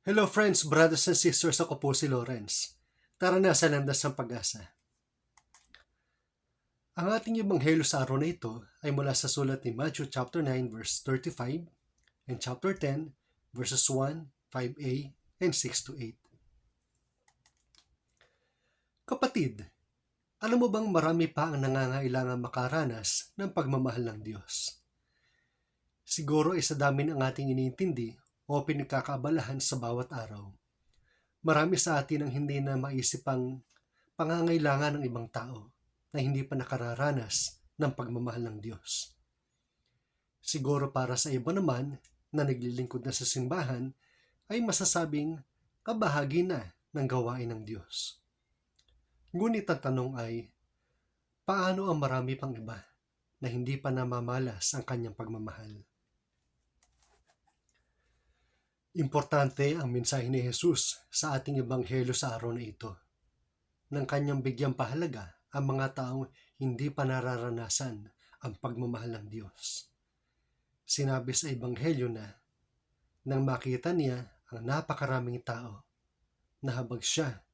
Hello friends, brothers and sisters, ako po si Lawrence. Tara na sa landas ng pag-asa. Ang ating ebanghelyo sa araw na ito ay mula sa sulat ni Matthew chapter 9 verse 35 and chapter 10 verses 1, 5a and 6 to 8. Kapatid, alam mo bang marami pa ang nangangailangan makaranas ng pagmamahal ng Diyos? Siguro ay sa dami ng ating iniintindi o pinagkakaabalahan sa bawat araw. Marami sa atin ang hindi na maisip ang pangangailangan ng ibang tao na hindi pa nakararanas ng pagmamahal ng Diyos. Siguro para sa iba naman na naglilingkod na sa simbahan ay masasabing kabahagi na ng gawain ng Diyos. Ngunit ang tanong ay, paano ang marami pang iba na hindi pa namamalas ang kanyang pagmamahal? Importante ang mensahe ni Jesus sa ating ebanghelyo sa araw na ito. Nang kanyang bigyang pahalaga ang mga taong hindi pa nararanasan ang pagmamahal ng Diyos. Sinabi sa ebanghelyo na nang makita niya ang napakaraming tao, nahabag siya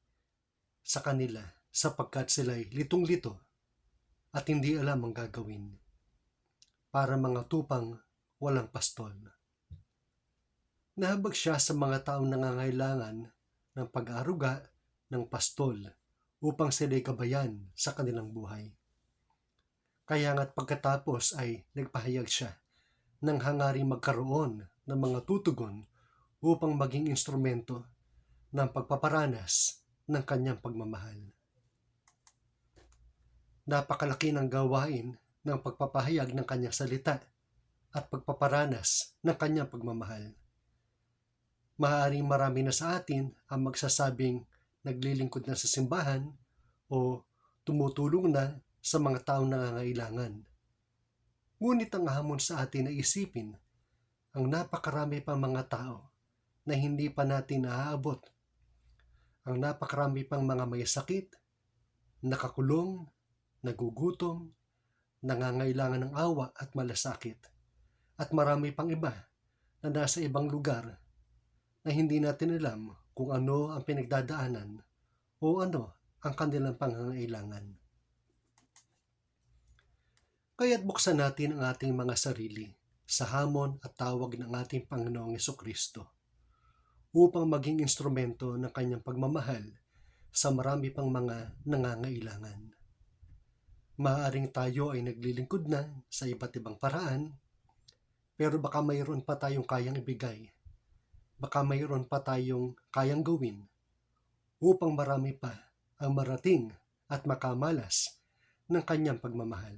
sa kanila sapagkat sila'y litong-lito at hindi alam ang gagawin. Para mga tupang walang pastol. Nahabag siya sa mga taong nangangailangan ng pag-aruga ng pastol upang sila'y gabayan sa kanilang buhay. Kaya nga't pagkatapos ay nagpahayag siya ng hangaring magkaroon ng mga tutugon upang maging instrumento ng pagpaparanas ng kanyang pagmamahal. Napakalaki ng gawain ng pagpapahayag ng kanyang salita at pagpaparanas ng kanyang pagmamahal maaaring marami na sa atin ang magsasabing naglilingkod na sa simbahan o tumutulong na sa mga taong nangangailangan. Ngunit ang hamon sa atin ay isipin ang napakarami pang mga tao na hindi pa natin naaabot. Ang napakarami pang mga may sakit, nakakulong, nagugutom, nangangailangan ng awa at malasakit. At marami pang iba na nasa ibang lugar na hindi natin alam kung ano ang pinagdadaanan o ano ang kanilang pangangailangan. Kaya't buksan natin ang ating mga sarili sa hamon at tawag ng ating Panginoong Kristo upang maging instrumento ng kanyang pagmamahal sa marami pang mga nangangailangan. Maaring tayo ay naglilingkod na sa iba't ibang paraan, pero baka mayroon pa tayong kayang ibigay baka mayroon pa tayong kayang gawin upang marami pa ang marating at makamalas ng kanyang pagmamahal.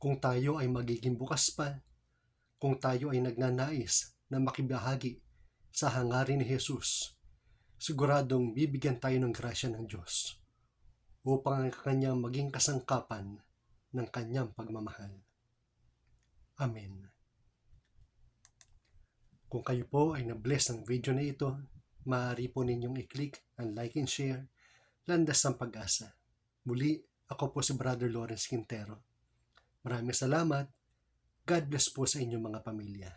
Kung tayo ay magiging bukas pa, kung tayo ay nagnanais na makibahagi sa hangarin ni Jesus, siguradong bibigyan tayo ng grasya ng Diyos upang ang kanyang maging kasangkapan ng kanyang pagmamahal. Amen. Kung kayo po ay na-bless ng video na ito, maaari po ninyong i-click ang like and share, landas ng pag-asa. Muli, ako po si Brother Lawrence Quintero. Maraming salamat. God bless po sa inyong mga pamilya.